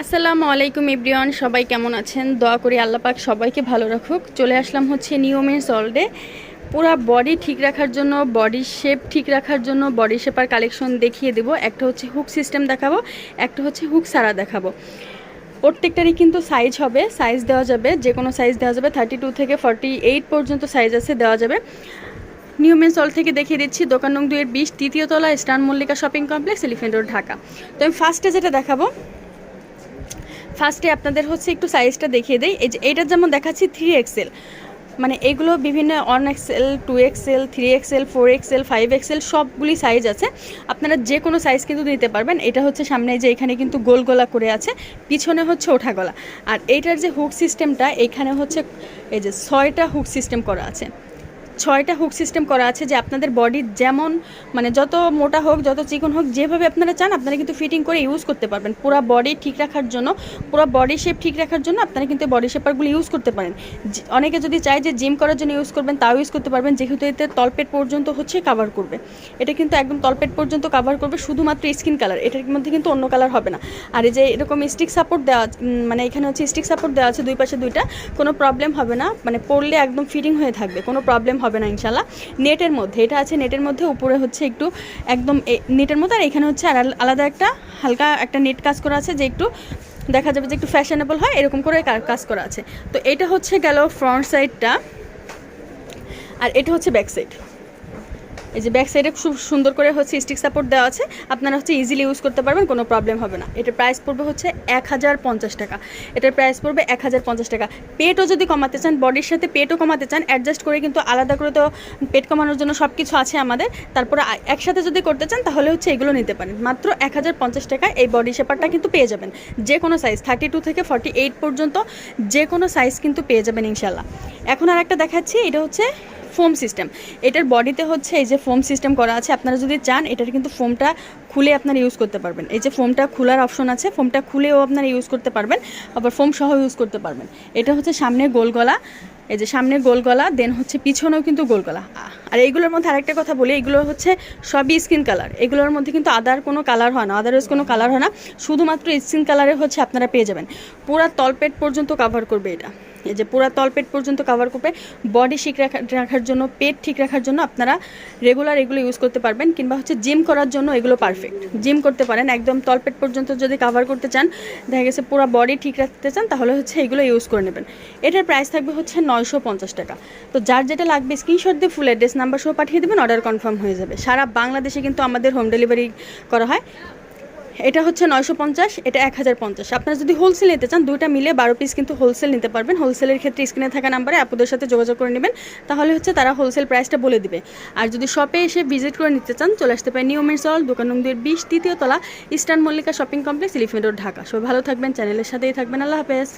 আসসালামু আলাইকুম ইব্রিয়ান সবাই কেমন আছেন? দোয়া করি আল্লাহ পাক সবাইকে ভালো রাখুক। চলে আসলাম হচ্ছে নিয়মের সল্ডে পুরা বডি ঠিক রাখার জন্য বডি শেপ ঠিক রাখার জন্য বডি শেপার কালেকশন দেখিয়ে দেবো। একটা হচ্ছে হুক সিস্টেম দেখাবো, একটা হচ্ছে হুক সারা দেখাবো। প্রত্যেকটারই কিন্তু সাইজ হবে সাইজ দেওয়া যাবে যে কোনো সাইজ দেওয়া যাবে থার্টি টু থেকে ফর্টি এইট পর্যন্ত সাইজ আছে, দেওয়া যাবে। নিয়মের সল থেকে দেখিয়ে দিচ্ছি, দোকান নং দুইয়ের বিশ, তৃতীয় তলা, eastern Mallika shopping complex, elephant road, Dhaka. তো আমি ফার্স্টে যেটা দেখাবো ফার্স্টে আপনাদের হচ্ছে একটু সাইজটা দেখিয়ে দেই। এই যে, এইটার যেমন দেখাচ্ছি থ্রি এক্সেল মানে এগুলো বিভিন্ন one XL two XL three XL four XL five XL সবগুলি সাইজ আছে। আপনারা যে কোনো সাইজ কিন্তু নিতে পারবেন। এটা হচ্ছে সামনে যে, এখানে কিন্তু গোল গলা করে আছে। পিছনে হচ্ছে ওঠা গলা আর এইটার যে হুক সিস্টেমটা এখানে হচ্ছে এই যে ছয়টা হুক সিস্টেম করা আছে। ছয়টা হুক সিস্টেম করা আছে যে আপনাদের বডির যেমন মানে যত মোটা হোক, যত চিকন হোক, যেভাবে আপনারা চান, আপনারা কিন্তু ফিটিং করে ইউজ করতে পারবেন। পুরো বডি ঠিক রাখার জন্য, পুরো বডি শেপ ঠিক রাখার জন্য আপনারা কিন্তু বডি শেপারগুলো ইউজ করতে পারেন। অনেকে যদি চায় যে জিম করার জন্য ইউজ করবেন, তাও ইউজ করতে পারবেন, যেহেতু এতে তলপেট পর্যন্ত হচ্ছে কাভার করবে। এটা কিন্তু একদম তলপেট পর্যন্ত কাভার করবে, শুধুমাত্র স্কিন কালার এটার মধ্যে কিন্তু অন্য কালার হবে না। আর এই যে এরকম স্টিক সাপোর্ট দেওয়া মানে এখানে হচ্ছে স্টিক সাপোর্ট দেওয়া আছে দুই পাশে দুইটা, কোনো প্রবলেম হবে না। মানে পড়লে একদম ফিটিং হয়ে থাকবে, কোনো প্রবলেম হবে না ইনশাল্লাহ। নেটের মধ্যে, এটা আছে নেটের মধ্যে, উপরে হচ্ছে একটু একদম নেটের মধ্যে, আর এখানে হচ্ছে আর আলাদা একটা হালকা একটা নেট কাজ করা আছে যে একটু দেখা যাবে যে একটু ফ্যাশনেবল হয়, এরকম করে কাজ করা আছে। তো এটা হচ্ছে গেল ফ্রন্ট সাইডটা আর এটা হচ্ছে ব্যাক সাইড এই যে ব্যাক সাইডে খুব সুন্দর করে হচ্ছে স্টিক সাপোর্ট দেওয়া আছে। আপনারা হচ্ছে ইজিলি ইউজ করতে পারবেন, কোনো প্রবলেম হবে না। এটার প্রাইস পড়বে হচ্ছে এক হাজার পঞ্চাশ টাকা। এটার প্রাইস পড়বে এক হাজার পঞ্চাশ টাকা। পেটও যদি কমাতে চান বডির সাথে পেটও কমাতে চান অ্যাডজাস্ট করে কিন্তু আলাদা করে তো পেট কমানোর জন্য সব কিছু আছে আমাদের। তারপরে একসাথে যদি করতে চান, তাহলে হচ্ছে এগুলো নিতে পারেন। মাত্র এক হাজার পঞ্চাশ টাকায় এই বডি শেপারটা কিন্তু পেয়ে যাবেন। যে কোনো সাইজ থার্টি টু থেকে ফর্টি এইট পর্যন্ত যে কোনো সাইজ কিন্তু পেয়ে যাবেন ইনশাল্লাহ এখন আর একটা দেখাচ্ছি, এটা হচ্ছে ফোম সিস্টেম। এটার বডিতে হচ্ছে এই যে ফোম সিস্টেম করা আছে, আপনারা যদি চান, এটার কিন্তু ফোমটা খুলে আপনারা ইউজ করতে পারবেন। এই যে ফোমটা খোলার অপশন আছে, ফোমটা খুলেও আপনারা ইউজ করতে পারবেন, আবার ফোম সহ ইউজ করতে পারবেন। এটা হচ্ছে সামনে গোল গলা, এই যে সামনে গোল গলা দেন হচ্ছে পিছনেও কিন্তু গোল গলা। আর এইগুলোর মধ্যে আরেকটা কথা বলি, এগুলো হচ্ছে সবই স্কিন কালার এগুলোর মধ্যে কিন্তু আদার কোনো কালার হয় না আদারওয়াইজ কোনো কালার হয় না। শুধুমাত্র স্কিন কালারে হচ্ছে আপনারা পেয়ে যাবেন। পুরা তলপেট পর্যন্ত কভার করবে এটা। এই যে পুরা তলপেট পর্যন্ত কভার করবে। বডি ঠিক রাখা, রাখার জন্য, পেট ঠিক রাখার জন্য আপনারা রেগুলার এগুলো ইউজ করতে পারবেন, কিংবা হচ্ছে জিম করার জন্য এগুলো পারফেক্ট জিম করতে পারেন, একদম তলপেট পর্যন্ত যদি কভার করতে চান, দেখা গেছে পুরো বডি ঠিক রাখতে চান, তাহলে হচ্ছে এগুলো ইউজ করে নেবেন। এটার প্রাইস থাকবে হচ্ছে নয়শো পঞ্চাশ টাকা। তো যার যেটা লাগবে স্ক্রিনশট দিয়ে ফুল অ্যাড্রেস নাম্বার সহ পাঠিয়ে দেবেন অর্ডার কনফার্ম হয়ে যাবে। সারা বাংলাদেশে কিন্তু আমাদের হোম ডেলিভারি করা হয়। এটা হচ্ছে নয়শো পঞ্চাশ, এটা এক হাজার পঞ্চাশ। আপনারা যদি হোলসেল নিতে চান, দুইটা মিলে বারো পিস কিন্তু হোলসেল নিতে পারবেন। হোলসেলের ক্ষেত্রে স্ক্রিনে থাকা নাম্বারে আপনাদের সাথে যোগাযোগ করে নেবেন। তাহলে হচ্ছে তারা হোলসেল প্রাইসটা বলে দিবে। আর যদি শপে এসে ভিজিট করে নিতে চান, চলে আসতে পারেন নিয়মের চল দোকান নং বিশ, তৃতীয় তলা, eastern Mallika shopping complex elephant Dhaka. সবাই ভালো থাকবেন, চ্যানেলের সাথেই থাকবেন। আল্লাহ হাফেজ।